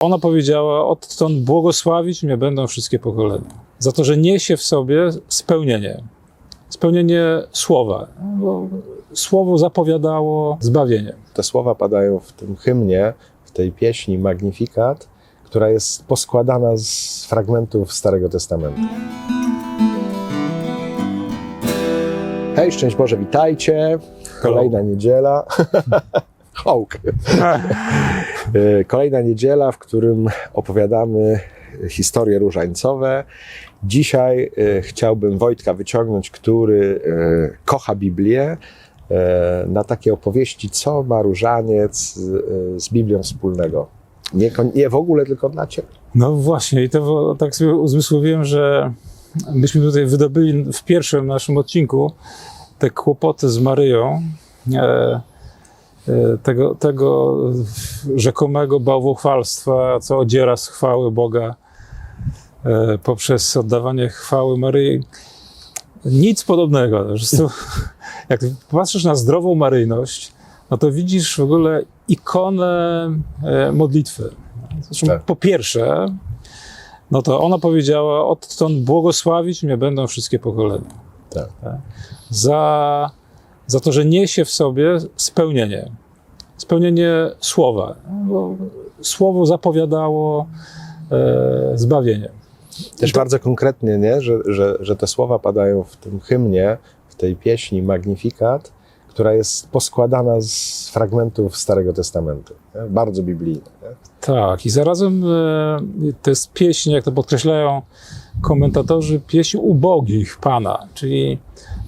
Ona powiedziała, odtąd błogosławić mnie będą wszystkie pokolenia. Za to, że niesie w sobie spełnienie. Spełnienie słowa. Bo słowo zapowiadało zbawienie. Te słowa padają w tym hymnie, w tej pieśni Magnifikat, która jest poskładana z fragmentów Starego Testamentu. Hej, szczęść Boże, witajcie. Kolejna niedziela. Hołk. Y, Kolejna niedziela, w którym opowiadamy historie różańcowe. Dzisiaj y, chciałbym Wojtka wyciągnąć, który y, kocha Biblię, na takie opowieści, co ma różaniec z Biblią wspólnego. Nie, nie w ogóle, tylko dla Ciebie. No właśnie, i to tak sobie uzmysłowiłem, że myśmy tutaj wydobyli w pierwszym naszym odcinku te kłopoty z Maryją, e, e, tego, tego rzekomego bałwochwalstwa, co odziera z chwały Boga e, poprzez oddawanie chwały Maryi. Nic podobnego. Po prostu, jak patrzysz na zdrową maryjność, no to widzisz w ogóle ikonę e, modlitwy. Zresztą Tak. po pierwsze, no to ona powiedziała, odtąd błogosławić mnie będą wszystkie pokolenia. Tak. Za, za to, że niesie w sobie spełnienie. Spełnienie słowa. Bo słowo zapowiadało e, zbawienie. Też bardzo konkretnie, nie? Że, że, że te słowa padają w tym hymnie, w tej pieśni Magnifikat, która jest poskładana z fragmentów Starego Testamentu. Nie? Bardzo biblijna. Nie? Tak, i zarazem e, to jest pieśń, jak to podkreślają komentatorzy, pieśń ubogich Pana, czyli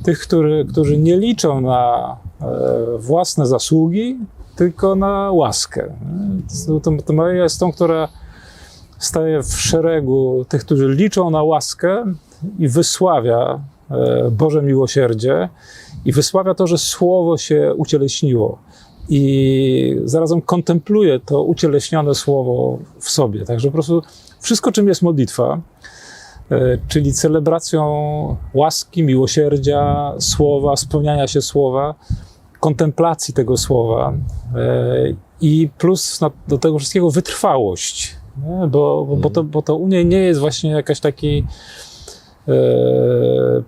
tych, który, którzy nie liczą na e, własne zasługi, tylko na łaskę. To, Maryja jest tą, która staje w szeregu tych, którzy liczą na łaskę i wysławia e, Boże miłosierdzie i wysławia to, że Słowo się ucieleśniło i zarazem kontempluje to ucieleśnione słowo w sobie. Także po prostu wszystko, czym jest modlitwa, czyli celebracją łaski, miłosierdzia, słowa, spełniania się słowa, kontemplacji tego słowa e, i plus do tego wszystkiego wytrwałość? Bo, bo, bo, to, bo to u niej nie jest właśnie jakaś taki e,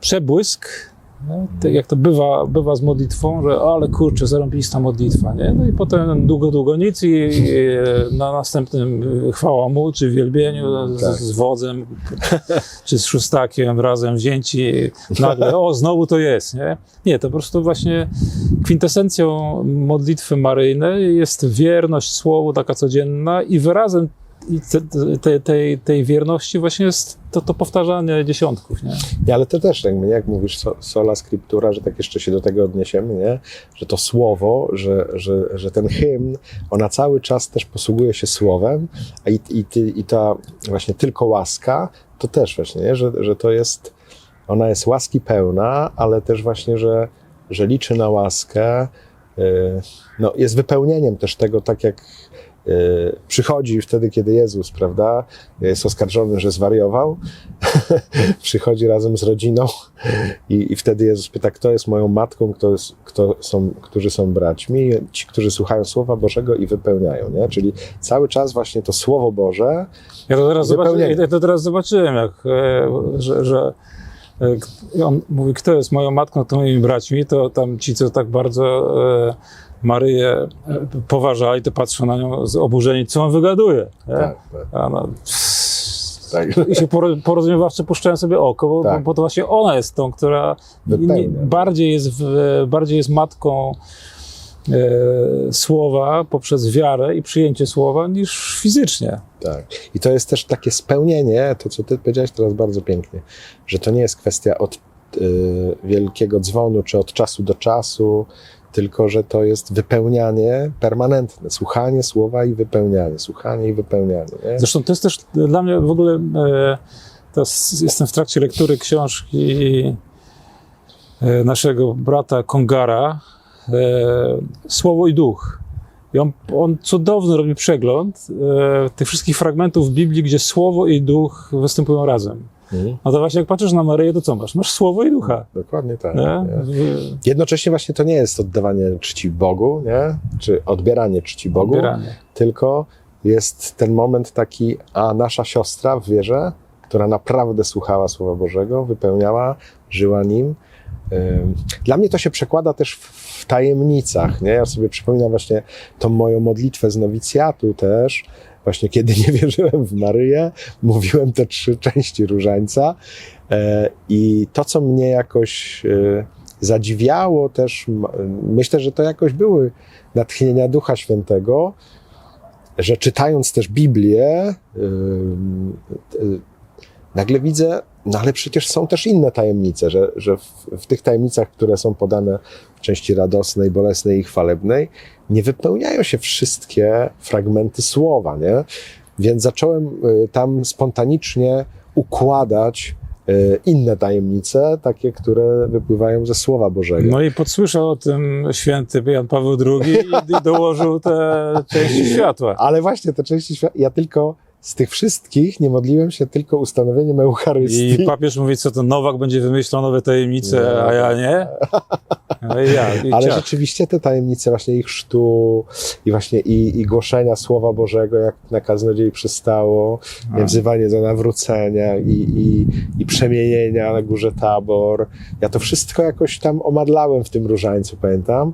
przebłysk, nie? Tak jak to bywa, bywa z modlitwą, że ale kurczę, zarąbista modlitwa, nie? No i potem długo, długo nic i, i na następnym y, chwała mu, czy wielbieniu z, Tak. z wodzem, czy z szóstakiem razem wzięci, nagle, o, znowu to jest, nie? Nie, to po prostu właśnie kwintesencją modlitwy maryjnej jest wierność słowu taka codzienna i wyrazem i te, te, tej, tej wierności właśnie jest to, to powtarzanie dziesiątków, nie? Nie, ale to też, nie, jak mówisz, so, sola scriptura, że tak jeszcze się do tego odniesiemy, nie? że to słowo, że, że, że ten hymn, ona cały czas też posługuje się słowem, a i, i, i ta właśnie tylko łaska, to też właśnie, nie? Że, że to jest, ona jest łaski pełna, ale też właśnie, że, że liczy na łaskę, yy, no, jest wypełnieniem też tego, tak jak przychodzi wtedy, kiedy Jezus, prawda, jest oskarżony, że zwariował, przychodzi razem z rodziną i, i wtedy Jezus pyta, kto jest moją matką, kto jest, kto są, którzy są braćmi, ci, którzy słuchają Słowa Bożego i wypełniają, nie? Czyli cały czas właśnie to Słowo Boże, Ja to teraz, zobaczy, ja to teraz zobaczyłem, jak, e, że, że e, on mówi, kto jest moją matką, to moimi braćmi, to tam ci, co tak bardzo e, Maryję e, poważali, to patrzą na nią z oburzeni, co on wygaduje. Tak, tak, A no, tak. I się poro- porozumiewawcze puszczają sobie oko, bo, Tak. bo to właśnie ona jest tą, która Wypełnia. nie, bardziej, jest w, bardziej jest matką e, słowa poprzez wiarę i przyjęcie słowa niż fizycznie. Tak. I to jest też takie spełnienie, to co ty powiedziałeś teraz bardzo pięknie, że to nie jest kwestia od y, wielkiego dzwonu, czy od czasu do czasu, tylko że to jest wypełnianie permanentne, słuchanie słowa i wypełnianie, słuchanie i wypełnianie. Nie? Zresztą to jest też dla mnie w ogóle, e, teraz jestem w trakcie lektury książki e, naszego brata Kongara, e, Słowo i Duch. I on, on cudowny robi przegląd tych wszystkich fragmentów Biblii, gdzie Słowo i Duch występują razem. No to właśnie jak patrzysz na Maryję, to co masz? Masz Słowo i Ducha. Dokładnie tak. Jednocześnie właśnie to nie jest oddawanie czci Bogu, nie? czy odbieranie czci Bogu, Odbieranie. tylko jest ten moment taki, a nasza siostra w wierze, która naprawdę słuchała Słowa Bożego, wypełniała, żyła nim. Dla mnie to się przekłada też w tajemnicach. Nie? Ja sobie przypominam właśnie tą moją modlitwę z nowicjatu też, właśnie kiedy nie wierzyłem w Maryję, mówiłem te trzy części różańca e, i to, co mnie jakoś e, zadziwiało też, myślę, że to jakoś były natchnienia Ducha Świętego, że czytając też Biblię, nagle widzę, no ale przecież są też inne tajemnice, że, że w, w tych tajemnicach, które są podane w części radosnej, bolesnej i chwalebnej, nie wypełniają się wszystkie fragmenty słowa, nie? Więc zacząłem y, tam spontanicznie układać y, inne tajemnice, takie, które wypływają ze Słowa Bożego. No i podsłyszał o tym święty Jan Paweł II i dołożył te części światła. Ale właśnie te części świata, ja tylko z tych wszystkich nie modliłem się tylko ustanowieniem Eucharystii. I papież mówi, co to Nowak będzie wymyślał nowe tajemnice, Nie. a ja nie. No i ja, i Ale ciach. rzeczywiście te tajemnice właśnie ich chrztu i właśnie i, i głoszenia Słowa Bożego, jak na kaznodziei przystało, A. i wzywanie do nawrócenia i, i, i przemienienia na górze Tabor. Ja to wszystko jakoś tam omadlałem w tym różańcu, pamiętam.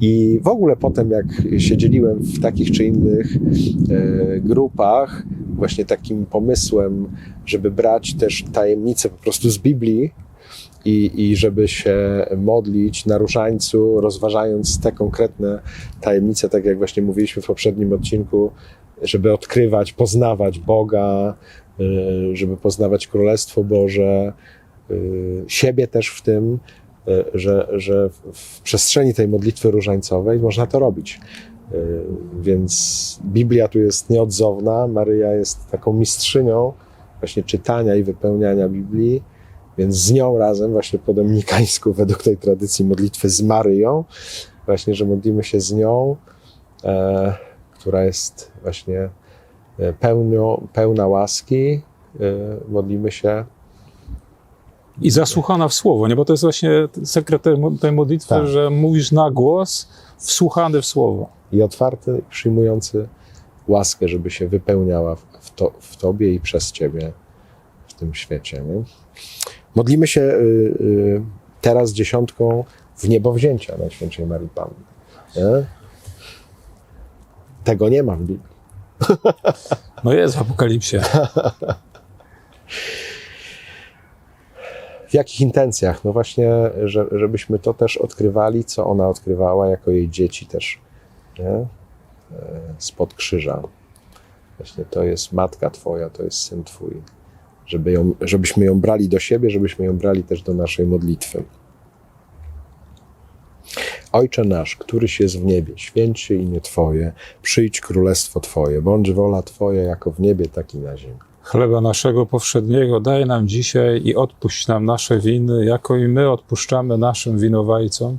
I w ogóle potem, jak się dzieliłem w takich czy innych e, grupach, właśnie takim pomysłem, żeby brać też tajemnice po prostu z Biblii, i, i żeby się modlić na różańcu, rozważając te konkretne tajemnice, tak jak właśnie mówiliśmy w poprzednim odcinku, żeby odkrywać, poznawać Boga, y, żeby poznawać Królestwo Boże, y, siebie też w tym, y, że, że w- w przestrzeni tej modlitwy różańcowej można to robić. Y, Więc Biblia tu jest nieodzowna, Maryja jest taką mistrzynią właśnie czytania i wypełniania Biblii. Więc z nią razem, właśnie po dominikańsku, według tej tradycji modlitwy z Maryją, właśnie, że modlimy się z nią, e, która jest właśnie e, pełna łaski. E, modlimy się. I zasłuchana w słowo, nie? Bo to jest właśnie sekret tej, mo- tej modlitwy, Tak. że mówisz na głos, wsłuchany w słowo. i otwarty, przyjmujący łaskę, żeby się wypełniała w, w, to, w Tobie i przez Ciebie w tym świecie. Nie? Modlimy się y, y, teraz dziesiątką w niebo wzięcia Najświętszej Marii Panny. Nie? Tego nie ma w Biblii. No jest w Apokalipsie. W jakich intencjach? No właśnie, że, żebyśmy to też odkrywali, co ona odkrywała jako jej dzieci też, nie? E, spod krzyża. Właśnie to jest matka Twoja, to jest syn Twój. Żeby ją, żebyśmy ją brali do siebie, żebyśmy ją brali też do naszej modlitwy. Ojcze nasz, któryś jest w niebie, święć się imię Twoje, przyjdź królestwo Twoje, bądź wola Twoja jako w niebie, tak i na ziemi. Chleba naszego powszedniego daj nam dzisiaj i odpuść nam nasze winy, jako i my odpuszczamy naszym winowajcom.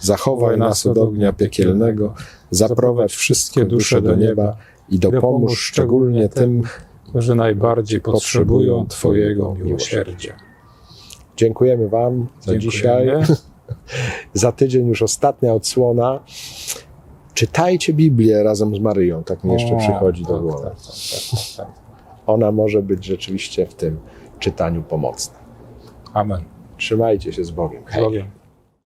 zachowaj nas od ognia piekielnego, zaprowadź wszystkie dusze do nieba i dopomóż szczególnie tym. którzy najbardziej potrzebują Twojego miłosierdzia. Dziękujemy Wam za dzisiaj. Dziękujemy. Za tydzień już ostatnia odsłona. Czytajcie Biblię razem z Maryją, tak mi jeszcze O, przychodzi do tak, głowy. tak, tak, tak, tak. Ona może być rzeczywiście w tym czytaniu pomocna. Amen. Trzymajcie się z Bogiem. Z Bogiem.